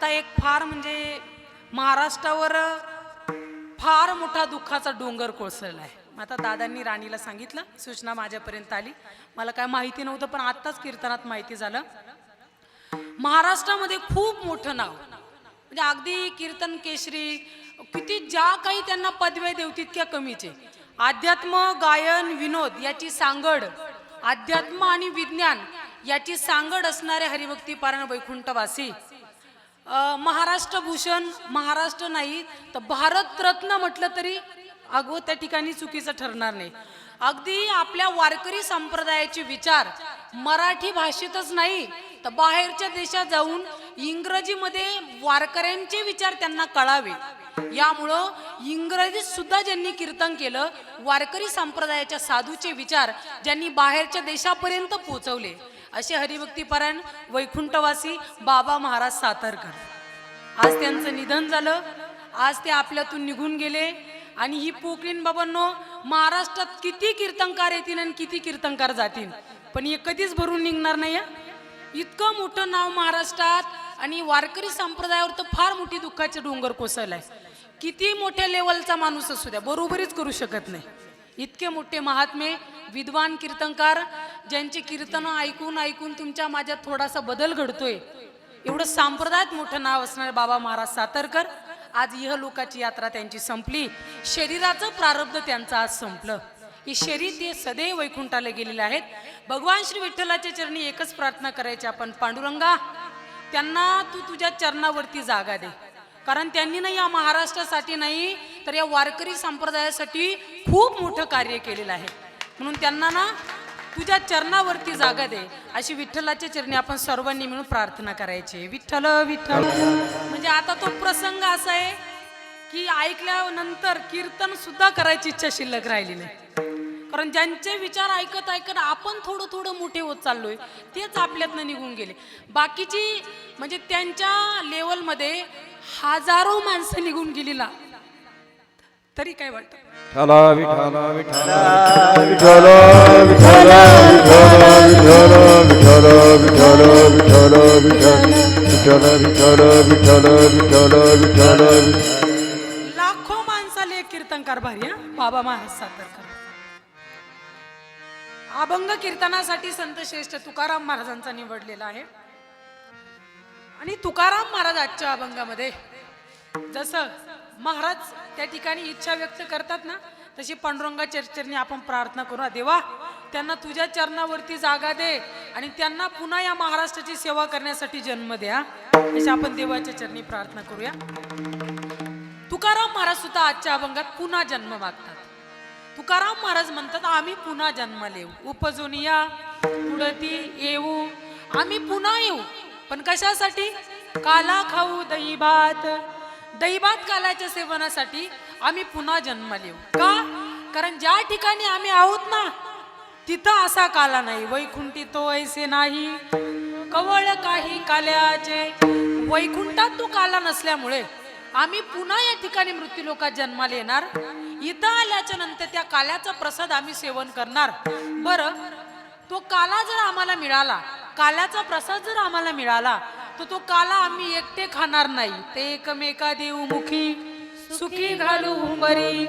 आता एक फार म्हणजे महाराष्ट्रावर फार मोठा दुःखाचा डोंगर कोसळला आहे आता दादांनी राणीला सांगितलं सूचना माझ्यापर्यंत आली. मला काय माहिती नव्हतं पण आत्ताच कीर्तनात माहिती झालं. महाराष्ट्रामध्ये खूप मोठं नाव. म्हणजे अगदी कीर्तन केशरी किती ज्या काही त्यांना पदव्या देऊ तितक्या कमीचे अध्यात्म गायन विनोद याची सांगड अध्यात्म आणि विज्ञान याची सांगड असणारे हरिभक्ती पारायण वैकुंठवासी. महाराष्ट्र भूषण महाराष्ट्र नाही तर भारत रत्न म्हटलं तरी अगो त्या ठिकाणी चुकीचं ठरणार नाही. अगदी आपल्या वारकरी संप्रदायाचे विचार मराठी भाषेतच नाही तर बाहेरच्या देशात जाऊन इंग्रजीमध्ये वारकऱ्यांचे विचार त्यांना कळावे. यामुळं इंग्रजीत सुद्धा ज्यांनी कीर्तन केलं वारकरी संप्रदायाच्या साधूचे विचार ज्यांनी बाहेरच्या देशापर्यंत पोहोचवले असे हरिभक्तीपरायण वैकुंठवासी बाबा महाराज सातारकर. आज त्यांचं निधन झालं. आज ते आपल्यातून निघून गेले. आणि ही पोकळीन बाबांनो महाराष्ट्रात किती कीर्तनकार येतील आणि किती कीर्तनकार जातील? पण हे कधीच भरून निघणार नाही इतकं मोठं नाव महाराष्ट्रात आणि वारकरी संप्रदायावर तर फार मोठी दुःखाचे डोंगर कोसळलाय. किती मोठ्या लेवलचा माणूस असू द्या बरोबरीच करू शकत नाही. इतके मोठे महात्मे विद्वान कीर्तनकार ज्यांची कीर्तन ऐकून ऐकून तुमच्या माझ्यात थोडासा बदल घडतोय. एवढं सांप्रदायात मोठं नाव असणारे बाबा महाराज सातारकर आज इह लोकाची यात्रा त्यांची संपली. शरीराचं प्रारब्ध त्यांचं आज संपलं. हे शरीर ते सदैव वैकुंठाला गेलेले आहेत. भगवान श्री विठ्ठलाच्या चरणी एकच प्रार्थना करायची आपण पांडुरंगा त्यांना तू तुझ्या चरणावरती जागा दे. कारण त्यांनी नाही या महाराष्ट्रासाठी नाही तर या वारकरी संप्रदायासाठी खूप मोठं कार्य केलेलं आहे. म्हणून त्यांना ना तुझ्या चरणावरती जागा दे. अशी विठ्ठलाच्या चरणी आपण सर्वांनी मिळून प्रार्थना करायची. विठ्ठल विठ्ठल. म्हणजे आता तो प्रसंग असा आहे की ऐकल्यानंतर कीर्तन सुद्धा करायची इच्छा शिल्लक राहिली नाही. कारण ज्यांचे विचार ऐकत ऐकत आपण थोडं थोडं मोठे होत चाललोय तेच आपल्यातनं निघून गेले. बाकीची म्हणजे त्यांच्या लेवलमध्ये हजारो माणसं निघून गेलीला. तरी काय वाटतं विठ्ठला विठ्ठला विठ्ठला विठ्ठला विठ्ठला विठ्ठला विठ्ठला विठ्ठला विठ्ठला विठ्ठला विठ्ठला विठ्ठला विठ्ठला विठ्ठला लाखो माणसाले एक कीर्तनकार भारी हा बाबा महाराज सातारकर अभंग कीर्तनासाठी संत श्रेष्ठ तुकाराम महाराजांचा निवडलेला आहे आणि तुकाराम महाराज आजच्या अभंगामध्ये जसं महाराज त्या ठिकाणी इच्छा व्यक्त करतात ना तशी पांडुरंगा चरचरणी आपण प्रार्थना करू. देवा त्यांना तुझ्या चरणावरती जागा दे आणि त्यांना पुन्हा या महाराष्ट्राची सेवा करण्यासाठी जन्म द्या. अशी आपण देवाच्या चरणी प्रार्थना करूया. तुकाराम महाराज सुद्धा आजच्या अभंगात पुन्हा जन्म मागतात. तुकाराम महाराज म्हणतात आम्ही पुन्हा जन्माला येऊ. उपजून या पुढती येऊ. आम्ही पुन्हा येऊ. पण कशासाठी? काला खाऊ दही भात दही कालाच्या सेवनासाठी आम्ही पुन्हा जन्म लिहू. का? कारण ज्या ठिकाणी आम्ही आहोत ना तिथं असा काला नाही. वैकुंठी तो ऐसे नाही. कवळ काही काल्याचे. वैकुंठात तो काला नसल्यामुळे आम्ही पुन्हा या ठिकाणी मृत्यू लोकात जन्माला येणार. इथं आल्याच्यानंतर त्या काल्याचा प्रसाद आम्ही सेवन करणार. बरं तो काला जर आम्हाला मिळाला काल्याचा प्रसाद जर आम्हाला मिळाला तर तो काला आम्ही एकटे खाणार नाही. ते एकमेका देऊ मुखी सुखी घालू उंबरी